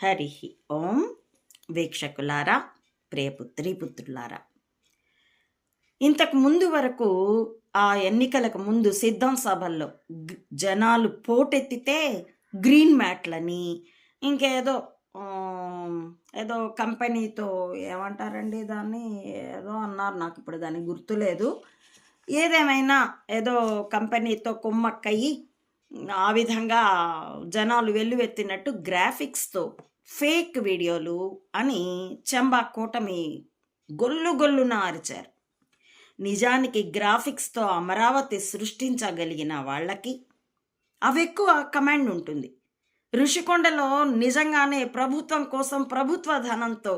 హరి ఓం వీక్షకులారా ప్రియపుత్రి పుత్రులారా ఇంతకు ముందు వరకు ఆ ఎన్నికలకు ముందు సిద్ధం సభల్లో జనాలు పోటెత్తితే గ్రీన్ మ్యాట్లని ఇంకేదో ఏదో కంపెనీతో ఏమంటారండి దాన్ని? ఏదో అన్నారు నాకు ఇప్పుడు దాన్ని గుర్తులేదు ఏదేమైనా ఏదో కంపెనీతో కుమ్మక్కయ్యి ఆ విధంగా జనాలు వెల్లువెత్తినట్టు గ్రాఫిక్స్తో ఫేక్ వీడియోలు అని చెంబా కూటమి గొల్లు గొల్లున అరిచారు. నిజానికి గ్రాఫిక్స్తో అమరావతి సృష్టించగలిగిన వాళ్ళకి అవి ఎక్కువ కమాండ్ ఉంటుంది. ఋషికొండలో నిజంగానే ప్రభుత్వం కోసం ప్రభుత్వ ధనంతో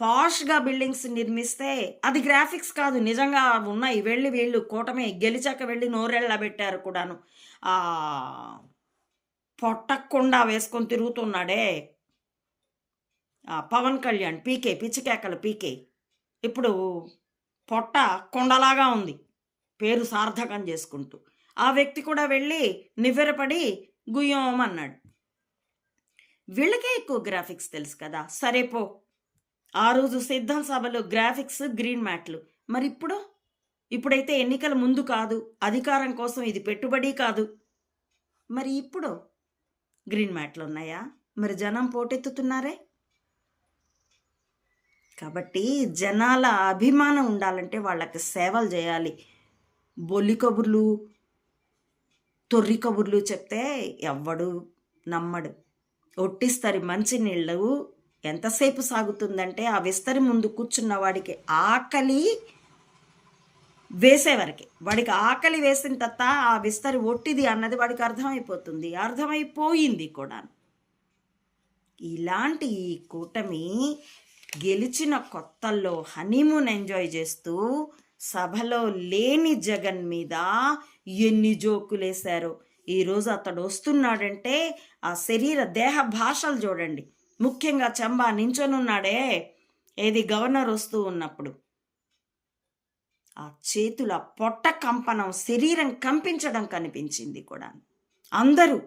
పాష్గా బిల్డింగ్స్ నిర్మిస్తే అది గ్రాఫిక్స్ కాదు నిజంగా ఉన్నాయి వెళ్ళి వీళ్ళు కూటమి గెలిచాక వెళ్ళి నోరెళ్ళ పెట్టారు కూడాను. పొట్టకుండా వేసుకొని తిరుగుతున్నాడే పవన్ కళ్యాణ్ పీకే పిచ్చికేకల పీకే. ఇప్పుడు పొట్ట కొండలాగా ఉంది. పేరు సార్థకం చేసుకుంటూ. ఆ వ్యక్తి కూడా వెళ్ళి నివ్వెరపడి గుయ్యం అన్నాడు. వీళ్ళకే ఎక్కువ గ్రాఫిక్స్ తెలుసు కదా. సరే పో. ఆ రోజు సిద్ధం సభలో గ్రాఫిక్స్ గ్రీన్ మ్యాట్లు. మరి ఇప్పుడు? ఇప్పుడైతే ఎన్నికల ముందు కాదు. అధికారం కోసం ఇది పెట్టుబడి కాదు. మరి ఇప్పుడు? గ్రీన్ మ్యాట్లు ఉన్నాయా మరి జనం పోటెత్తుతున్నారే? కాబట్టి జనాల అభిమానం ఉండాలంటే వాళ్ళకి సేవలు చేయాలి. బొల్లి కబుర్లు తొర్రి కబుర్లు చెప్తే ఎవ్వడు నమ్మడు. ఒట్టిస్తరి మంచినీళ్ళు ఎంతసేపు సాగుతుందంటే ఆ విస్తరి ముందు కూర్చున్న వాడికి ఆకలి వేసేవరకి వాడికి ఆకలి వేసిన తర్వాత ఆ విస్తరి ఒట్టిది అన్నది వాడికి అర్థమైపోతుంది. అర్థమైపోయింది కూడా ఇలాంటి ఈ కూటమి గెలిచిన కొత్తల్లో హనీమూన్ ఎంజాయ్ చేస్తూ సభలో లేని జగన్ మీద ఎన్ని జోకులేశారో. ఈరోజు అతడు వస్తున్నాడంటే ఆ శరీర దేహ భాషలు చూడండి. ముఖ్యంగా చంబా నించొనున్నాడే. ఏది గవర్నర్ వస్తూ ఉన్నప్పుడు. ఆ చేతుల పొట్ట కంపనం శరీరం కంపించడం కనిపించింది కూడా. అందరూ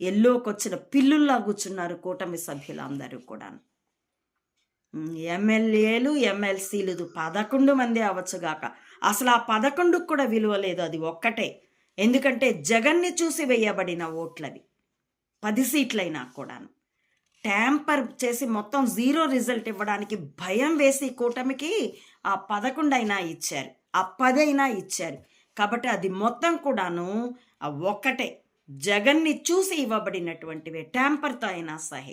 ఎల్లోకొచ్చిన పిల్లుల్లా కూర్చున్నారు కూటమి సభ్యులు అందరూ కూడా. ఎమ్మెల్యేలు ఎమ్మెల్సీలు పదకొండు మంది అవ్వచ్చుగాక అసలు ఆ పదకొండుకు కూడా విలువ లేదు అది ఒక్కటే. ఎందుకంటే జగన్ని చూసి వేయబడిన ఓట్లవి. పది సీట్లైనా కూడాను. ట్యాంపర్ చేసి మొత్తం జీరో రిజల్ట్ ఇవ్వడానికి భయం వేసి కూటమికి ఆ పదకొండైనా ఇచ్చారు. ఆ పదైనా ఇచ్చారు. కాబట్టి అది మొత్తం కూడాను ఒక్కటే. జగన్ని చూసి ఇవ్వబడినటువంటివే ట్యాంపర్తో అయినా సహే.